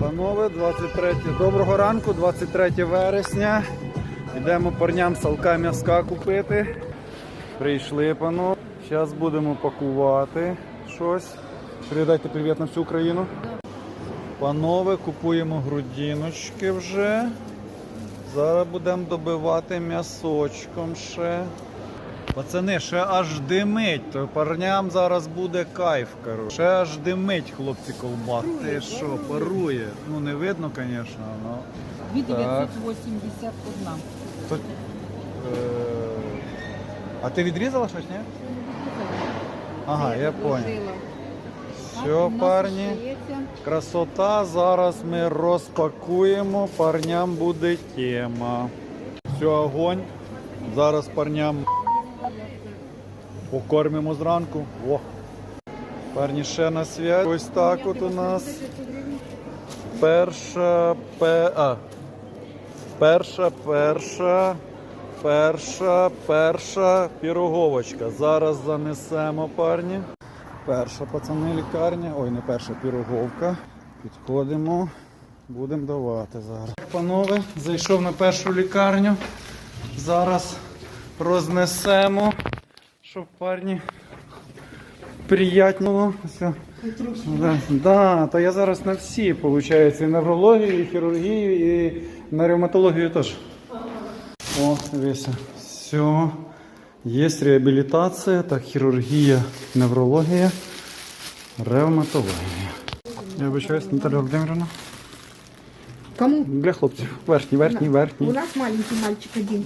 Панове, 23. Доброго ранку, 23 вересня. Йдемо парням салка м'язка купити. Прийшли, панове. Зараз будемо пакувати щось. Передайте привіт на всю Україну. Панове, купуємо грудіночки вже. Зараз будемо добивати м'ясочком ще. Пацани, ще аж димить, то парням зараз буде кайф, коротше. Ще аж димить, хлопці, ковбас. Ти що, парує. Ну не видно, звісно, але. 2981. То, е... А ти відрізала щось, ні? Ага, я понял. Все, парні. Красота. Зараз ми розпакуємо. Парням буде тема. Все, огонь. Зараз парням покормимо зранку. О. Парні ще на свят. Ось так от у нас. Перша пе... а. Перша, перша, перша, перша піроговочка. Зараз занесемо парні. Перша пацани лікарня. Ой, не перша піроговка. Підходимо, будемо давати зараз. Панове, зайшов на першу лікарню. Зараз рознесемо, щоб парні приятного. Все. Да, да, то я зараз на всі, виходить, і неврологію, і хірургію, і на ревматологію теж. О, дивися. Все. Є реабілітація, так, хірургія, неврологія, ревматологія. Я вибачаюсь, Наталя Володимирівна. Кому? Для хлопців. Верхній, верхній, У нас маленький мальчик один.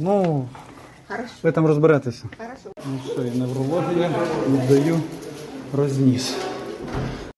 Ну, Хорошо, ви там розберетеся. хорошо. Ну все, я неврологія віддаю розніс.